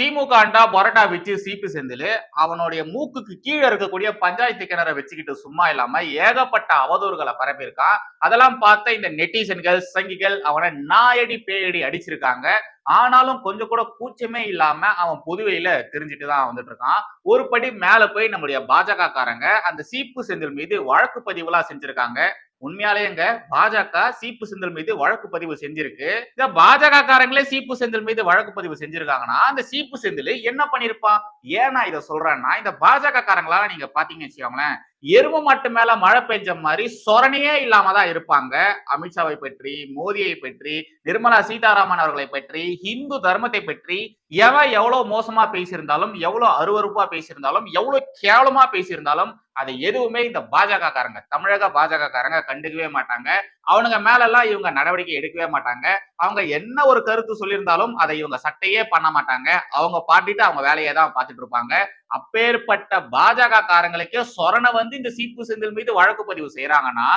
திமுக அண்டா பரோட்டா வச்சு சீப்பு செந்தில் அவனுடைய மூக்குக்கு கீழே இருக்கக்கூடிய பஞ்சாயத்து கிணற வச்சுக்கிட்டு சும்மா இல்லாம ஏகப்பட்ட அவதூறுகளை பரப்பியிருக்கான். அதெல்லாம் பார்த்த இந்த நெட்டிசன்கள் சங்கிகள் அவனை நாயடி பேயடி அடிச்சிருக்காங்க. ஆனாலும் கொஞ்சம் கூட கூச்சமே இல்லாம அவன் புதுவையில தெரிஞ்சுட்டு தான் வந்துட்டு இருக்கான் ஒரு படி மேல போய் நம்முடைய பாஜக காரங்க அந்த சீப்பு செந்தில் மீது வழக்கு பதிவுலாம் செஞ்சிருக்காங்க. உண்மையாலேங்க பாஜக சீப்பு செந்தில் மீது வழக்கு பதிவு செஞ்சிருக்கு. இந்த பாஜக காரங்களே சீப்பு செந்தில் மீது வழக்கு பதிவு செஞ்சிருக்காங்கன்னா அந்த சீப்பு செந்தில் என்ன பண்ணிருப்பான்? ஏன் நான் இதை சொல்றேன்னா இந்த பாஜக காரங்களா நீங்க பாத்தீங்கன்னு வச்சுக்கோங்களேன் எரும மாட்டு மேல மழை பெஞ்ச மாதிரி சொரணையே இல்லாம தான் இருப்பாங்க. அமித்ஷாவை பற்றி மோடியை பற்றி நிர்மலா சீதாராமன் அவர்களை பற்றி இந்து தர்மத்தை பற்றி எவன் எவ்வளவு மோசமா பேசியிருந்தாலும் எவ்வளவு அருவறுப்பா பேசியிருந்தாலும் எவ்வளவு கேவலமா பேசியிருந்தாலும் அதை எதுவுமே இந்த பாஜக காரங்க தமிழக பாஜக காரங்க கண்டுக்கவே மாட்டாங்க. அவனுங்க மேல எல்லாம் இவங்க நடவடிக்கை எடுக்கவே மாட்டாங்க. அவங்க என்ன ஒரு கருத்து சொல்லியிருந்தாலும் அதை இவங்க சட்டையே பண்ண மாட்டாங்க. அவங்க பாட்டிட்டு அவங்க வேலையை தான் பார்த்துட்டு இருப்பாங்க. அப்பேற்பட்ட பாஜக காரங்களுக்கே சொரணை வந்து இந்த சீப்பு செந்தில் மீது வழக்கு பதிவு செய்யறாங்கன்னா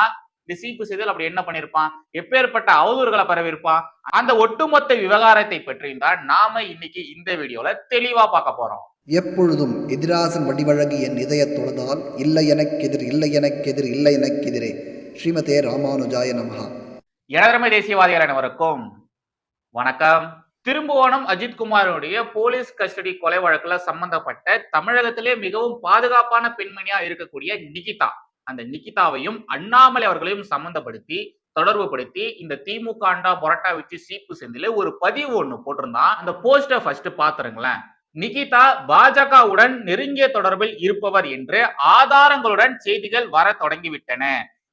இந்த சீப்பு செந்தில் அப்படி என்ன பண்ணிருப்பான் எப்பேற்பட்ட அவதூறுகளை பரவிருப்பான் அந்த ஒட்டுமொத்த விவகாரத்தை பற்றியும் தான் நாம இன்னைக்கு இந்த வீடியோல தெளிவா பார்க்க போறோம். எப்பொழுதும் எதிராசன் வடிவழகு என் இதய தொழுதால் இல்லை எனக்கெதிர் இல்லை எனக்கெதிர் இல்லை எனக்கெதிரே ஸ்ரீமதே ராமானுஜாய நமஹா. இடதரமை தேசியவாதிகள் அனைவருக்கும் வணக்கம். திரும்புவனம் அஜித்குமாருடைய போலீஸ் கஸ்டடி கொலை வழக்குல சம்பந்தப்பட்ட தமிழகத்திலே மிகவும் பாதுகாப்பான பெண்மணியா இருக்கக்கூடிய நிகிதா. அந்த நிகிதாவையும் அண்ணாமலை அவர்களையும் சம்பந்தப்படுத்தி தொடர்பு படுத்தி இந்த திமுக அண்டா பொரட்டா வச்சு சீப்பு செந்தில ஒரு பதிவு ஒண்ணு போட்டிருந்தான் அந்த போஸ்டர் ஃபர்ஸ்ட் பாத்துருங்களேன். நிகிதா பாஜகவுடன் நெருங்கிய தொடர்பில் இருப்பவர் என்று ஆதாரங்களுடன் செய்திகள் வர தொடங்கிவிட்டன.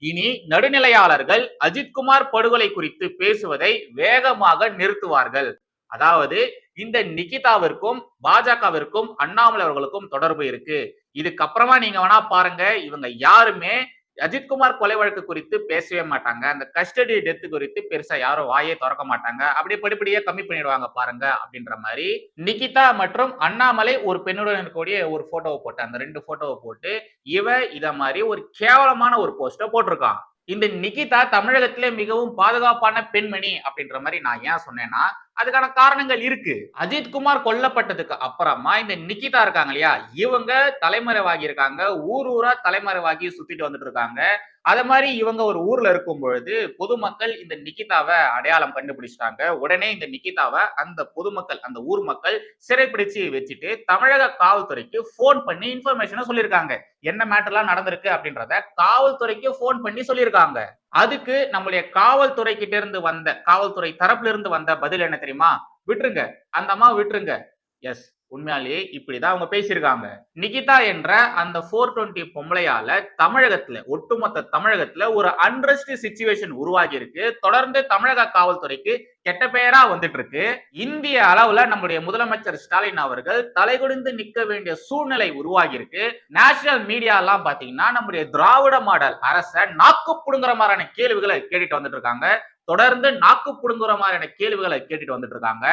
இனி நடுநிலையாளர்கள் அஜித்குமார் படுகொலை குறித்து பேசுவதை வேகமாக நிறுத்துவார்கள். அதாவது இந்த நிகிதாவிற்கும் பாஜகவிற்கும் அண்ணாமலை அவர்களுக்கும் தொடர்பு இருக்கு. இதுக்கப்புறமா நீங்க வேணா பாருங்க இவங்க யாருமே அஜித்குமார் கொலை வழக்கு குறித்து பேசவே மாட்டாங்க. அந்த கஸ்டடி டெத்து குறித்து பெருசா யாரும் வாயே திறக்க மாட்டாங்க. அப்படியே படிப்படியே கம்மி பண்ணிடுவாங்க பாருங்க அப்படின்ற மாதிரி நிகிதா மற்றும் அண்ணாமலை ஒரு பெண்ணுடன் இருக்கக்கூடிய ஒரு போட்டோவை போட்டு அந்த ரெண்டு போட்டோவை போட்டு இவ இத மாதிரி ஒரு கேவலமான ஒரு போஸ்ட போட்டிருக்கான் இந்த நிகிதா தமிழகத்திலே மிகவும் பாதுகாப்பான பெண்மணி அப்படின்ற மாதிரி நான் ஏன் சொன்னேன்னா அதுக்கான காரணங்கள் இருக்கு. அஜித்குமார் கொல்லப்பட்டதுக்கு அப்புறமா இந்த நிக்கிதா இருக்காங்க இல்லையா? இவங்க தலைமறைவாகி இருக்காங்க. ஊர் ஊரா தலைமறைவாகி சுத்திட்டு வந்துட்டு இருக்காங்க. அதே மாதிரி இவங்க ஒரு ஊர்ல இருக்கும் பொழுது பொதுமக்கள் இந்த நிக்கிதாவை அடையாளம் கண்டுபிடிச்சிட்டாங்க. உடனே இந்த நிக்கிதாவை அந்த பொதுமக்கள் அந்த ஊர் மக்கள் சிறைப்பிடிச்சு வச்சுட்டு தமிழக காவல்துறைக்கு போன் பண்ணி இன்ஃபர்மேஷனை சொல்லியிருக்காங்க. என்ன மேட்டர்லாம் நடந்திருக்கு அப்படின்றத காவல்துறைக்கு போன் பண்ணி சொல்லியிருக்காங்க. அதுக்கு நம்மளுடைய காவல்துறை கிட்ட இருந்து வந்த காவல்துறை தரப்புல இருந்து வந்த பதில் என்ன தெரியுமா? விட்டுருங்க. அந்த அம்மா விட்டுருங்க. எஸ் உண்மையாலேயே இப்படிதான் அவங்க பேசியிருக்காங்க. நிகிதா என்ற அந்த போர் டுவெண்ட்டி பொம்பளையால தமிழகத்துல ஒட்டுமொத்த தமிழகத்துல ஒரு அன்ரெஸ்ட் சுச்சுவேஷன் உருவாகி இருக்கு தொடர்ந்து தமிழக காவல்துறைக்கு கெட்ட பெயரா வந்துட்டு இருக்கு இந்திய அளவுல நம்முடைய முதலமைச்சர் ஸ்டாலின் அவர்கள் தலைகுடிந்து நிக்க வேண்டிய சூழ்நிலை உருவாகி இருக்கு நேஷனல் மீடியா எல்லாம் பாத்தீங்கன்னா நம்முடைய திராவிட மாடல் அரச நாக்கு புடுங்குற மாதிரியான கேள்விகளை கேட்டுட்டு வந்துட்டு இருக்காங்க தொடர்ந்து நாக்கு புடுங்குற மாதிரியான கேள்விகளை கேட்டுட்டு வந்துட்டு இருக்காங்க.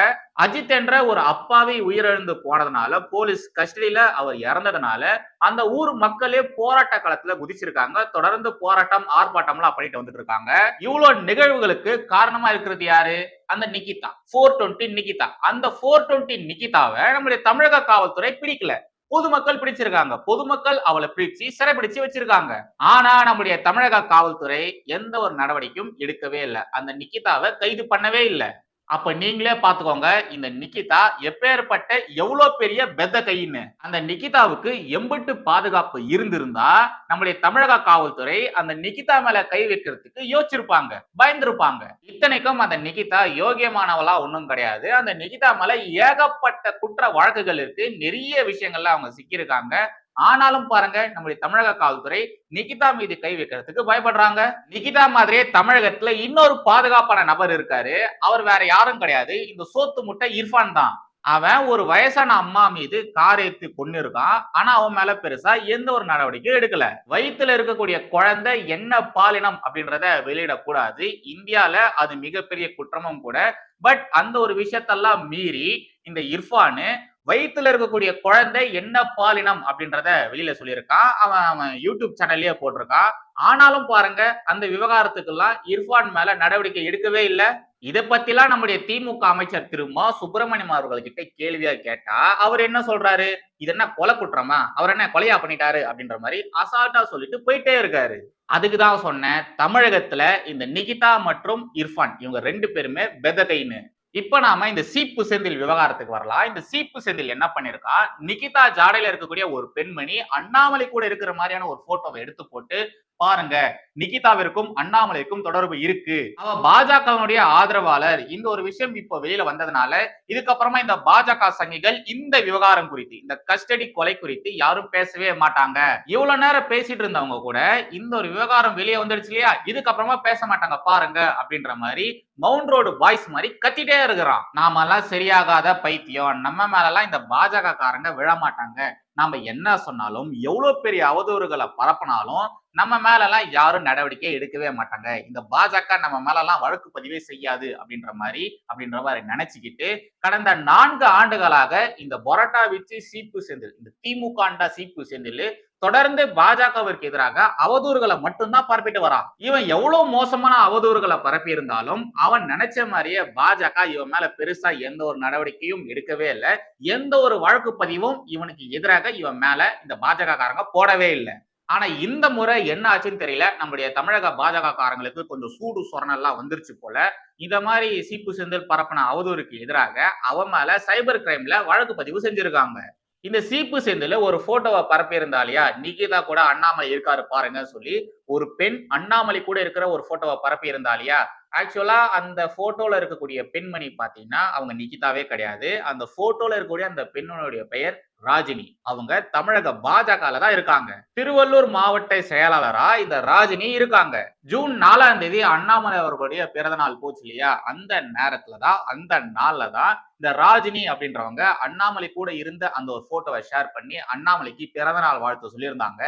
அஜித் என்ற ஒரு அப்பாவி உயிரிழந்து போனதுனால போலீஸ் கஸ்டடியில அவர் இறந்ததுனால அந்த ஊர் மக்களே போராட்ட களத்துல குதிச்சிருக்காங்க. தொடர்ந்து போராட்டம் ஆர்ப்பாட்டம்லாம் பண்ணிட்டு வந்துட்டு இருக்காங்க. இவ்வளவு நிகழ்வுகளுக்கு காரணமா இருக்கிறது யாரு? அந்த நிகிதா. Four twenty Nikita. அந்த போர் டுவெண்ட்டி நிகிதாவை நம்முடைய தமிழக காவல்துறை பிடிக்கல. பொதுமக்கள் பிடிச்சிருக்காங்க. பொதுமக்கள் அவளை பிடிச்சு சிறைப்பிடிச்சு வச்சிருக்காங்க. ஆனா நம்முடைய தமிழக காவல்துறை எந்த ஒரு நடவடிக்கையும் எடுக்கவே இல்லை. அந்த நிக்கிதாவை கைது பண்ணவே இல்லை. அப்ப நீங்களே பாத்துக்கோங்க இந்த நிக்கிதா எப்பேற்பட்ட எவ்வளவு பெரிய பெத்த கைன்னு. அந்த நிக்கிதாவுக்கு எம்பிட்டு பாதுகாப்பு இருந்திருந்தா நம்முடைய தமிழக காவல்துறை அந்த நிக்கிதா மேல கை வைக்கிறதுக்கு யோசிச்சிருப்பாங்க பயந்திருப்பாங்க. இத்தனைக்கும் அந்த நிகிதா யோகியமானவளா ஒண்ணும் கிடையாது. அந்த நிகிதா மேல ஏகப்பட்ட குற்ற வழக்குகள் இருக்கு. நிறைய விஷயங்கள்ல அவங்க சிக்கியிருக்காங்க. ஆனாலும் பாருங்க நம்முடைய தமிழக காவல்துறை நிகிதா மீது கை வைக்கிறதுக்கு பயப்படுறாங்க. நிகிதா மாதிரியே தமிழகத்துல இன்னொரு பாதுகாப்பான நபர் இருக்காரு. அவர் வேற யாரும் கிடையாது. இந்த சோத்து முட்டை இர்ஃபான் தான். அவன் ஒரு வயசான அம்மா மீது கார் ஏத்தி கொண்டு இருக்கான் ஆனா அவன் மேல பெருசா எந்த ஒரு நடவடிக்கையும் எடுக்கல. வயிற்றுல இருக்கக்கூடிய குழந்தை என்ன பாலினம் அப்படின்றத வெளியிடக்கூடாது. இந்தியால அது மிகப்பெரிய குற்றமும் கூட. பட் அந்த ஒரு விஷயத்தெல்லாம் மீறி இந்த இர்ஃபானு வயிற்றுல இருக்கக்கூடிய குழந்தை என்ன பாலினம் அப்படின்றத வெளியில சொல்லியிருக்கான் அவன் அவன் யூடியூப் சேனல்லயே போட்டிருக்கான் ஆனாலும் பாருங்க அந்த விவகாரத்துக்கெல்லாம் இர்ஃபான் மேல நடவடிக்கை எடுக்கவே இல்லை. இதை பத்திலாம் நம்முடைய திமுக அமைச்சர் திரு மா. சுப்பிரமணியம் அவர்கள்கிட்ட கேள்வியா கேட்டா அவர் என்ன சொல்றாரு? இது என்ன கொலை குற்றமா? அவர் என்ன கொலையா பண்ணிட்டாரு? அப்படின்ற மாதிரி அசால்ட்டா சொல்லிட்டு போயிட்டே இருக்காரு. அதுக்கு தான் சொன்னேன் தமிழகத்துல இந்த நிகிதா மற்றும் இர்ஃபான் இவங்க ரெண்டு பேருமே பெதகைன்னு இப்ப நாம இந்த சீப்பு செந்தில் விவகாரத்துக்கு வரலாம். இந்த சீப்பு செந்தில் என்ன பண்ணிருக்கா? நிகிதா ஜாடையில இருக்கக்கூடிய ஒரு பெண்மணி அண்ணாமலை கூட இருக்கிற மாதிரியான ஒரு போட்டோவை எடுத்து போட்டு பாருங்க நிகிதாவிற்கும் அண்ணாமலைக்கும் தொடர்பு இருக்கு. அவ பாஜகவினுடைய ஆதரவாளர். இந்த ஒரு விஷயம் இப்போ வெளியில வந்ததுனால இதுக்கப்புறமா இந்த பாஜக சங்கிகள் இந்த விவகாரம் குறித்து இந்த கஸ்டடி கொலை குறித்து யாரும் பேசவே மாட்டாங்க. இவ்வளவு நேரம் பேசிட்டு இருந்தவங்க கூட இந்த ஒரு விவகாரம் வெளியே வந்துடுச்சு இல்லையா? இதுக்கப்புறமா பேச மாட்டாங்க பாருங்க அப்படின்ற மாதிரி மவுண்ட் ரோடு பாய்ஸ் மாதிரி கத்திட்டே இருக்கிறான். நாம எல்லாம் சரியாகாத பைத்தியம். நம்ம மேலலாம் இந்த பாஜக காரங்க விழ மாட்டாங்க. நாம என்ன சொன்னாலும் எவ்வளவு பெரிய அவதூறுகளை பரப்பினாலும் நம்ம மேலெல்லாம் யாரும் நடவடிக்கை எடுக்கவே மாட்டாங்க. இந்த பாஜக நம்ம மேலெல்லாம் வழக்கு பதிவே செய்யாது அப்படின்ற மாதிரி அப்படின்ற மாதிரி நினைச்சுக்கிட்டு கடந்த நான்கு ஆண்டுகளாக இந்த பொரட்டா வச்சு சீப்பு செந்தில் இந்த திமுக ஆண்டா சீப்பு செந்தில் தொடர்ந்து பாஜகவிற்கு எதிராக அவதூறுகளை மட்டும்தான் பரப்பிட்டு வரான். இவன் எவ்வளவு மோசமான அவதூறுகளை பரப்பி இருந்தாலும் அவன் நினைச்ச மாதிரியே பாஜக இவன் மேல பெருசா எந்த ஒரு நடவடிக்கையும் எடுக்கவே இல்லை. எந்த ஒரு வழக்கு பதிவும் இவனுக்கு எதிராக இவன் மேல இந்த பாஜக காரங்க போடவே இல்லை. ஆனா இந்த முறை என்ன ஆச்சுன்னு தெரியல. நம்முடைய தமிழக பாஜக காரங்களுக்கு கொஞ்சம் சூடு சொரணெல்லாம் வந்துருச்சு போல. இந்த மாதிரி சீப்பு செந்தில் பரப்பின அவதூறுக்கு எதிராக அவன் மேல சைபர் கிரைம்ல வழக்கு பதிவு செஞ்சிருக்காங்க. இந்த சீப்பு செந்தில் ஒரு போட்டோவை பரப்பியிருந்தா இல்லையா நிகிதா கூட அண்ணாமலை இருக்காரு பாருங்க சொல்லி ஒரு பெண் அண்ணாமலை கூட இருக்கிற ஒரு போட்டோவை பரப்பி இருந்தா இல்லையா ஆக்சுவலா அந்த போட்டோல இருக்கக்கூடிய பெண்மணி பாத்தீங்கன்னா அவங்க நிகிதாவே கிடையாது. அந்த போட்டோல இருக்கக்கூடிய அந்த பெண்ணுடைய பெயர் ராஜினி. அவங்க தமிழக பாஜகல தான் இருக்காங்க. திருவள்ளூர் மாவட்ட செயலாளரா இந்த ராஜினி இருக்காங்க. ஜூன் நாலாம் தேதி அண்ணாமலை அவர்களுடைய பிறந்த நாள் போச்சு இல்லையா? அந்த நேரத்துல தான் அந்த நாள்ல தான் இந்த ராஜினி அப்படின்றவங்க அண்ணாமலை கூட இருந்த அந்த ஒரு போட்டோவை ஷேர் பண்ணி அண்ணாமலைக்கு பிறந்த நாள் வாழ்த்து சொல்லியிருந்தாங்க.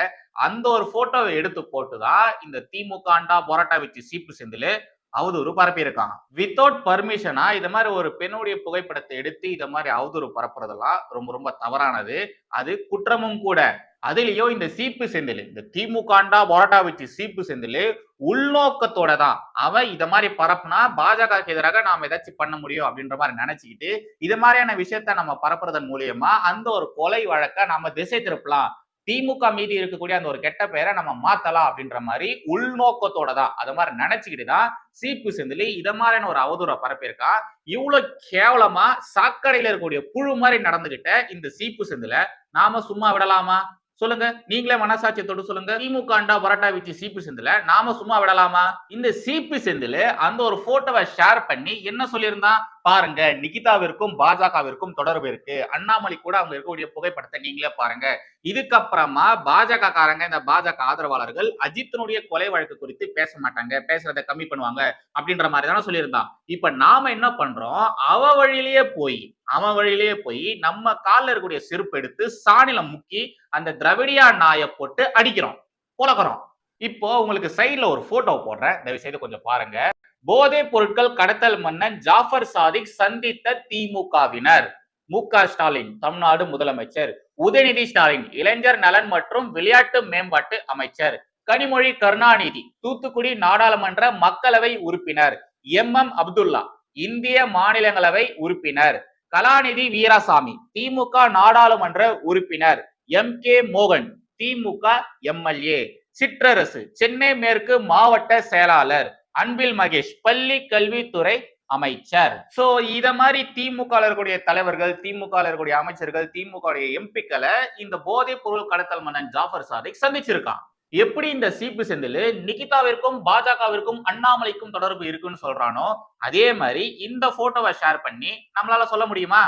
அந்த ஒரு போட்டோவை எடுத்து போட்டுதான் இந்த திமுக அண்டா போராட்டா வச்சு சீப்பு செந்தில் அவதூறு பரப்பியிருக்காங்க வித்தவுட் பர்மிஷனா இது மாதிரி ஒரு பெண்ணுடைய புகைப்படத்தை எடுத்து இதை மாதிரி அவதூறு பரப்புறதெல்லாம் ரொம்ப ரொம்ப தவறானது. அது குற்றமும் கூட. அதுலயோ இந்த சீப்பு செந்தில் இந்த திமுகாண்டா போராட்டா வச்சு சீப்பு செந்தில் உள்நோக்கத்தோட தான் அவன் இத மாதிரி பரப்புனா பாஜகவுக்கு எதிராக நாம் ஏதாச்சும் பண்ண முடியும் அப்படின்ற மாதிரி நினைச்சுக்கிட்டு இது மாதிரியான விஷயத்த நம்ம பரப்புறதன் மூலியமா அந்த ஒரு கொலை வழக்க நம்ம திசை திருப்பலாம். திமுக மீதி இருக்கக்கூடிய அந்த ஒரு கெட்ட பெயரை நம்ம மாத்தலாம் அப்படின்ற மாதிரி உள்நோக்கத்தோட தான் அது மாதிரி நினைச்சுக்கிட்டு தான் சீப்பு செந்தில் இத மாதிரியான ஒரு அவதூறை பரப்பியிருக்கா. இவ்வளவு கேவலமா சாக்கடையில இருக்கக்கூடிய புழு மாதிரி நடந்துகிட்ட இந்த சீப்பு செந்தில நாம சும்மா விடலாமா? சொல்லுங்க. நீங்களே மனசாட்சியத்தோடு சொல்லுங்க. திமுக அண்டா பரோட்டா வச்சு சீப்பு செந்தில நாம சும்மா விடலாமா? இந்த சீப்பு செந்தில் அந்த ஒரு போட்டோவை ஷேர் பண்ணி என்ன சொல்லியிருந்தான்? பாருங்க நிகிதாவிற்கும் பாஜகவிற்கும் தொடர்பு இருக்கு. அண்ணாமலை கூட அவங்க இருக்கக்கூடிய புகைப்படத்தை நீங்களே பாருங்க. இதுக்கப்புறமா பாஜக காரங்க இந்த பாஜக ஆதரவாளர்கள் அஜித்தினுடைய கொலை வழக்கு குறித்து பேச மாட்டாங்க பேசுறதை கம்மி பண்ணுவாங்க அப்படின்ற மாதிரி தானே சொல்லியிருந்தான். இப்ப நாம என்ன பண்றோம்? அவ வழியிலேயே போய் அவன் வழியிலேயே போய் நம்ம காலில் இருக்கக்கூடிய செருப்பு எடுத்து சாணில முக்கி அந்த திரவிடியா நாயை போட்டு அடிக்கிறோம் புலக்கிறோம் இப்போ உங்களுக்கு சைட்ல ஒரு போட்டோ போடுறேன். தயவு செய்து கொஞ்சம் பாருங்க. போதைப் பொருட்கள் கடத்தல் மன்னன் ஜாஃபர் சாதிக் சந்தித்த திமுகவினர். மு க ஸ்டாலின் தமிழ்நாடு முதலமைச்சர் உதயநிதி ஸ்டாலின் இளைஞர் நலன் மற்றும் விளையாட்டு மேம்பாட்டு அமைச்சர் கனிமொழி கருணாநிதி தூத்துக்குடி நாடாளுமன்ற மக்களவை உறுப்பினர் எம் எம் அப்துல்லா இந்திய மாநிலங்களவை உறுப்பினர் கலாநிதி வீராசாமி திமுக நாடாளுமன்ற உறுப்பினர் எம் கே மோகன் திமுக எம்எல்ஏ சிற்றரசு சென்னை மேற்கு மாவட்ட செயலாளர் அன்பில் மகேஷ் பள்ளி கல்வித்துறை அமைச்சர். சோ இத மாதிரி திமுக இருக்கக்கூடிய தலைவர்கள் திமுக இருக்கக்கூடிய அமைச்சர்கள் திமுக எம்பிக்களை இந்த போதைப் பொருள் கடத்தல் மன்னன் ஜாஃபர் சாதிக் சந்திச்சிருக்கான். எப்படி இந்த சீப்பு செந்தில் நிகிதாவிற்கும் பாஜகவிற்கும் அண்ணாமலைக்கும் தொடர்பு இருக்குன்னு சொல்றானோ அதே மாதிரி இந்த போட்டோவை ஷேர் பண்ணி நம்மளால சொல்ல முடியுமா?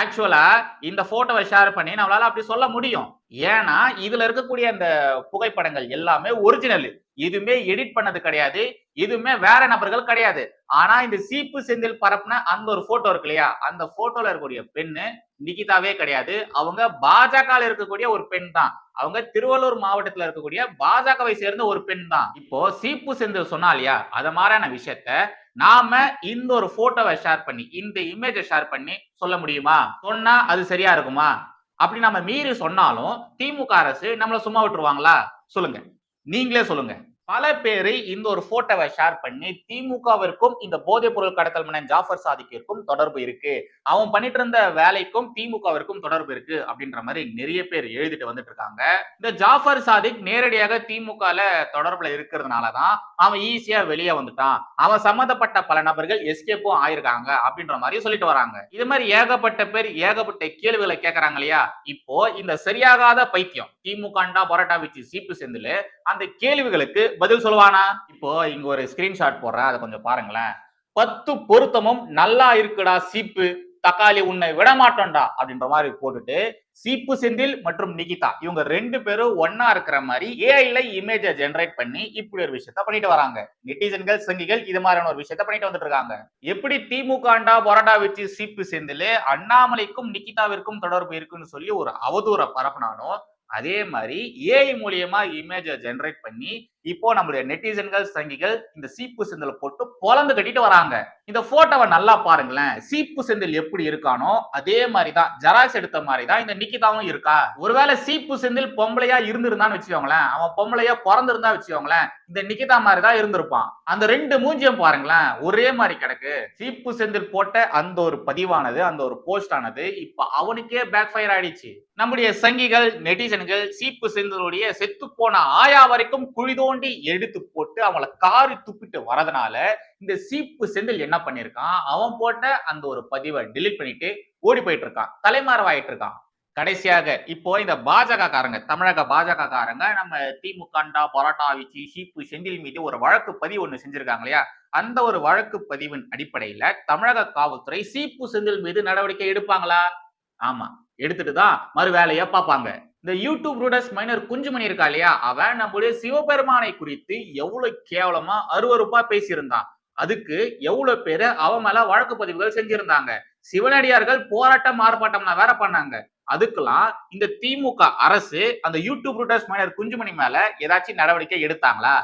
ஆக்சுவலா இந்த போட்டோவை ஷேர் பண்ணி நம்மளால அப்படி சொல்ல முடியும். ஏன்னா இதுல இருக்கக்கூடிய அந்த புகைப்படங்கள் எல்லாமே ஒரிஜினல் இதுவுமே எடிட் பண்ணது கிடையாது. எதுவுமே வேற நபர்கள் கிடையாது. ஆனா இந்த சீப்பு செந்தில் பரப்புன அந்த ஒரு போட்டோ இருக்கு இல்லையா? அந்த போட்டோல இருக்கக்கூடிய பெண்ணு நிகிதாவே கிடையாது. அவங்க பாஜக இருக்கக்கூடிய ஒரு பெண் தான். அவங்க திருவள்ளூர் மாவட்டத்துல இருக்கக்கூடிய பாஜகவை சேர்ந்த ஒரு பெண் தான். இப்போ சீப்பு செந்தில் சொன்னா இல்லையா? அத மாதிரியான விஷயத்த நாம இந்த ஒரு போட்டோவை ஷேர் பண்ணி இந்த இமேஜை ஷேர் பண்ணி சொல்ல முடியுமா? சொன்னா அது சரியா இருக்குமா? அப்படி நம்ம மீறி சொன்னாலும் திமுக அரசு நம்மள சும்மா விட்டுருவாங்களா? சொல்லுங்க. நீங்களே சொல்லுங்க. பல பேரை இந்த ஒரு போட்டோவை ஷேர் பண்ணி திமுகவிற்கும் இந்த போதைப் பொருள் கடத்தல் மன்னன் ஜாஃபர் சாதிக்கிற்கும் தொடர்பு இருக்கு. அவன் பண்ணிட்டு இருந்த வேலைக்கும் திமுகவிற்கும் தொடர்பு இருக்கு அப்படின்ற மாதிரி நிறைய பேர் எழுதிட்டு வந்துட்டு இருக்காங்க இந்த ஜாஃபர் சாதிக் நேரடியாக திமுகல தொடர்புல இருக்கிறதுனாலதான் அவன் ஈஸியா வெளியே வந்துட்டான். அவன் சம்பந்தப்பட்ட பல நபர்கள் எஸ்கேப்பும் ஆயிருக்காங்க அப்படின்ற மாதிரி சொல்லிட்டு வராங்க. இது மாதிரி ஏகப்பட்ட பேர் ஏகப்பட்ட கேள்விகளை கேட்கறாங்க இல்லையா? இப்போ இந்த சரியாகாத பைத்தியம் திமுகண்டா பரோட்டா வச்சு சீப்பு செந்தில் அந்த கேள்விகளுக்கு பதில் சொல்லுவானா? இப்போ இங்க ஒரு ஸ்கிரீன்ஷாட் போடுறேன் அதை கொஞ்சம் பாருங்களேன். பத்து பொருத்தமும் நல்லா இருக்குடா சீப்பு. தக்காளி உன்னை விட மாட்டோம்டா அப்படின்ற மாதிரி போட்டுட்டு சீப்பு செந்தில் மற்றும் நிகிதா. இவங்க ரெண்டு பேரும் ஒன்னா இருக்கிற மாதிரி ஏஐல இமேஜை ஜெனரேட் பண்ணி இப்படி ஒரு விஷயத்த பண்ணிட்டு வராங்க. நெட்டிசன்கள் சங்கிகள் இது மாதிரியான ஒரு விஷயத்த பண்ணிட்டு வந்துட்டு இருக்காங்க. எப்படி திமுகண்டா பொரடா வச்சு சீப்பு செந்தில் அண்ணாமலைக்கும் நிகிதாவிற்கும் தொடர்பு இருக்குன்னு சொல்லி ஒரு அவதூற பரப்புனாலும் அதே மாதிரி ஏஐ மூலியமா இமேஜை ஜென்ரேட் பண்ணி இப்போ நம்மளுடைய நெட்டிசன்கள் சங்கிகள் இந்த சீப்பு செந்தில் போட்டு பொலந்து கட்டிட்டு வராங்க. இந்த போட்டோவை நல்லா பாருங்களேன். சீப்பு செந்தில் எப்படி இருக்கானோ அதே மாதிரிதான் ஜெராக்ஸ் எடுத்த மாதிரி தான் இந்த நிக்கிதாவும் இருக்கா? ஒருவேளை சீப்பு செந்தில் பொம்பளையா இருந்திருந்தான்னு வச்சுக்கோங்களேன். அவன் பொம்பளையா பிறந்திருந்தா வச்சுக்கோங்களேன். இந்த நிக்கிதா மாதிரி தான் இருந்திருப்பான். அந்த ரெண்டு மூஞ்சியம் பாருங்களேன். ஒரே மாதிரி கிடக்கு. சீப்பு செந்தில் போட்ட அந்த ஒரு பதிவானது அந்த ஒரு போஸ்ட் ஆனது இப்ப அவனுக்கே பேக் ஃபயர் ஆயிடுச்சு. நம்முடைய சங்கிகள் நெட்டிசன்கள் சீப்பு செந்திலுடைய செத்து போன ஆயா வரைக்கும் குழி தோண்டி எடுத்து போட்டு அவங்கள காரி துப்பிட்டு வரதுனால இந்த சீப்பு செந்தில் என்ன பண்ணிருக்கான்? அவன் போட்ட அந்த ஒரு பதிவை டிலீட் பண்ணிட்டு ஓடி போயிட்டு இருக்கான் தலைமறைவாயிட்டு இருக்கான். கடைசியாக இப்போ இந்த பாஜக காரங்க தமிழக பாஜக காரங்க நம்ம திமுகண்டா பரோட்டா வச்சு சீப்பு செந்தில் மீது ஒரு வழக்கு பதிவு ஒண்ணு செஞ்சிருக்காங்க இல்லையா? அந்த ஒரு வழக்கு பதிவின் அடிப்படையில தமிழக காவல்துறை சீப்பு செந்தில் மீது நடவடிக்கை எடுப்பாங்களா? ஆமா. எடுத்துட்டு தான் மறு வேலையை பார்ப்பாங்க. இந்த யூடியூப் ரூடஸ் மைனர் குஞ்சுமணி இருக்கா இல்லையா? அவன் நம்முடைய சிவபெருமானை குறித்து எவ்வளவு கேவலமா அருவருப்பா பேசியிருந்தான். அதுக்கு எவ்வளவு பேரு அவன் மேல வழக்கு பதிவுகள் செஞ்சிருந்தாங்க. சிவனடியார்கள் போராட்டம் ஆர்ப்பாட்டம்லாம் வேற பண்ணாங்க. அதுக்கெல்லாம் இந்த திமுக அரசு அந்த யூடியூப் ரூட்டர்ஸ் மைனர் குஞ்சுமணி மேல ஏதாச்சும் நடவடிக்கை எடுத்தாங்களா?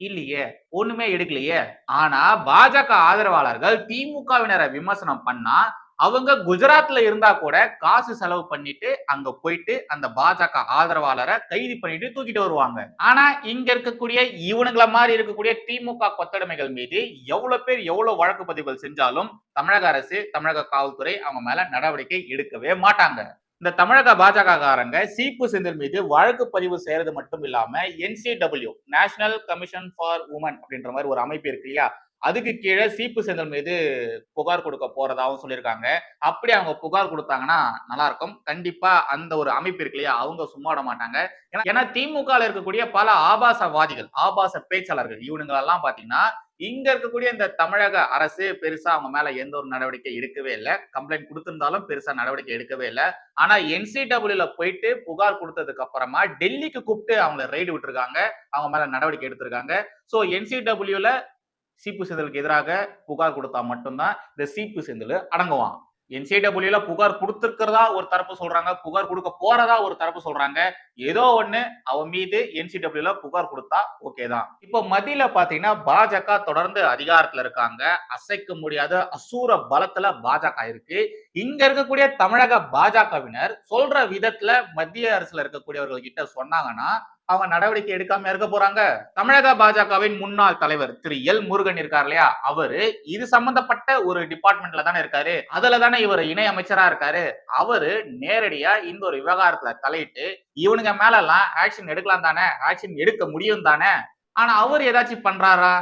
இல்லையே ஒண்ணுமே எடுக்கலையே. ஆனா பாஜக ஆதரவாளர்கள் திமுகவினரை விமர்சனம் பண்ணா அவங்க குஜராத்ல இருந்தா கூட காசு செலவு பண்ணிட்டு அங்க போயிட்டு அந்த பாஜக ஆதரவாளரை கைது பண்ணிட்டு தூக்கிட்டு வருவாங்க. ஆனா இங்க இருக்கக்கூடிய இவனுங்கள மாதிரி இருக்கக்கூடிய திமுக கொத்தடிமைகள் மீது எவ்வளவு பேர் எவ்வளவு வழக்கு பதிவுகள் செஞ்சாலும் தமிழக அரசு தமிழக காவல்துறை அவங்க மேல நடவடிக்கை எடுக்கவே மாட்டாங்க. இந்த தமிழக பாஜக காரங்க சீப்பு செந்தில் மீது வழக்கு பதிவு செய்யறது மட்டும் இல்லாம NCW national commission for women அப்படின்ற மாதிரி ஒரு அமைப்பு இருக்கு இல்லையா? அதுக்கு கீழே சீப்பு செந்தில் மீது புகார் கொடுக்க போறதாகவும் சொல்லியிருக்காங்க. அப்படி அவங்க புகார் கொடுத்தாங்கன்னா நல்லா இருக்கும் கண்டிப்பா அந்த ஒரு அமைப்பு இருக்கு இல்லையா அவங்க சும்மா விட மாட்டாங்க. ஏன்னா- திமுக இருக்கக்கூடிய பல ஆபாசவாதிகள் ஆபாச பேச்சாளர்கள் இவனுங்களெல்லாம் பாத்தீங்கன்னா இங்க இருக்கக்கூடிய இந்த தமிழக அரசு பெருசா அவங்க மேல எந்த ஒரு நடவடிக்கை எடுக்கவே இல்லை. கம்ப்ளைண்ட் கொடுத்திருந்தாலும் பெருசா நடவடிக்கை எடுக்கவே இல்லை. ஆனா என்சிடபிள்யூல போயிட்டு புகார் கொடுத்ததுக்கு அப்புறமா டெல்லிக்கு கூப்பிட்டு அவங்கள ரைடு விட்டுருக்காங்க. அவங்க மேல நடவடிக்கை எடுத்திருக்காங்க. சோ என்சிடபிள்யூல சீப்பு செந்திலுக்கு எதிராக புகார் கொடுத்தா மட்டும்தான் இந்த சீப்பு செந்தில் அடங்குவான். என்சிடபிள்யூல புகார் கொடுத்துருக்கிறதா ஒரு தரப்பு சொல்றாங்க புகார் கொடுக்க போறதா ஒரு தரப்பு சொல்றாங்க ஏதோ ஒண்ணு அவன் மீது என்சிடபிள்யூல புகார் கொடுத்தா ஓகே தான். இப்போ மத்தியில பாத்தீங்கன்னா பாஜக தொடர்ந்து அதிகாரத்துல இருக்காங்க அசைக்க முடியாத அசூர பலத்துல பாஜக இருக்கு. இங்க இருக்கக்கூடிய தமிழக பாஜகவினர் சொல்ற விதத்துல மத்திய அரசுல இருக்கக்கூடியவர்கள் கிட்ட சொன்னாங்கன்னா அவங்க நடவடிக்கை எடுக்காம இருக்க போறாங்க. தமிழக பாஜகவின் முன்னாள் தலைவர் திரு எல் முருகன் இருக்கார் இல்லையா? அவரு இது சம்பந்தப்பட்ட ஒரு டிபார்ட்மெண்ட்ல தானே இருக்காரு. அதுல தானே இவர் இணை அமைச்சரா இருக்காரு. அவரு நேரடியா இந்த ஒரு விவகாரத்துல தலையிட்டு இவனுங்க மேல எல்லாம் ஆக்ஷன் எடுக்கலாம் தானே ஆக்ஷன் எடுக்க முடியும் தானே. ஆனா அவர் ஏதாச்சும் பண்றாரா?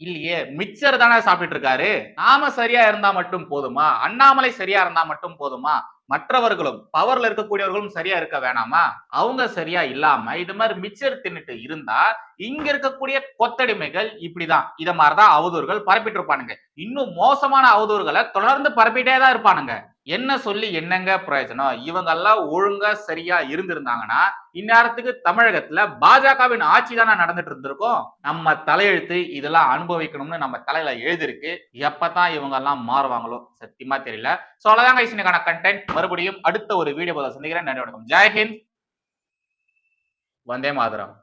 இல்லையே மிச்சர் தானே சாப்பிட்டு இருக்காரு. நாம சரியா இருந்தா மட்டும் போதுமா? அண்ணாமலை சரியா இருந்தா மட்டும் போதுமா? மற்றவர்களும் பவர்ல இருக்கக்கூடியவர்களும் சரியா இருக்க வேணாமா? அவங்க சரியா இல்லாம இது மாதிரி மிச்சர் தின்னுட்டு இருந்தா இங்க இருக்கக்கூடிய கொத்தடிமைகள் இப்படிதான். இத மாதிரிதான் அவதூறுகள் பரப்பிட்டு இருப்பானுங்க. இன்னும் மோசமான அவதூறுகளை தொடர்ந்து பரப்பிட்டே தான் இருப்பானுங்க. என்ன சொல்லி என்னங்க பிரயோஜனம்? இவங்க எல்லாம் ஒழுங்கா சரியா இருந்திருந்தாங்கன்னா இந்நேரத்துக்கு தமிழகத்துல பாஜகவின் ஆட்சி தானே நடந்துட்டு இருந்திருக்கும்? நம்ம தலையெழுத்து இதெல்லாம் அனுபவிக்கணும்னு நம்ம தலையில எழுதிருக்கு எப்பதான் இவங்க எல்லாம் மாறுவாங்களோ? சத்தியமா தெரியல. சோ அவ்வளவுதான் இன்னைக்கான கண்டென்ட் மறுபடியும் அடுத்த ஒரு வீடியோ பதில் சந்திக்கிறேன். நன்றி வணக்கம். ஜெய்ஹிந்த் வந்தே மாதரம்.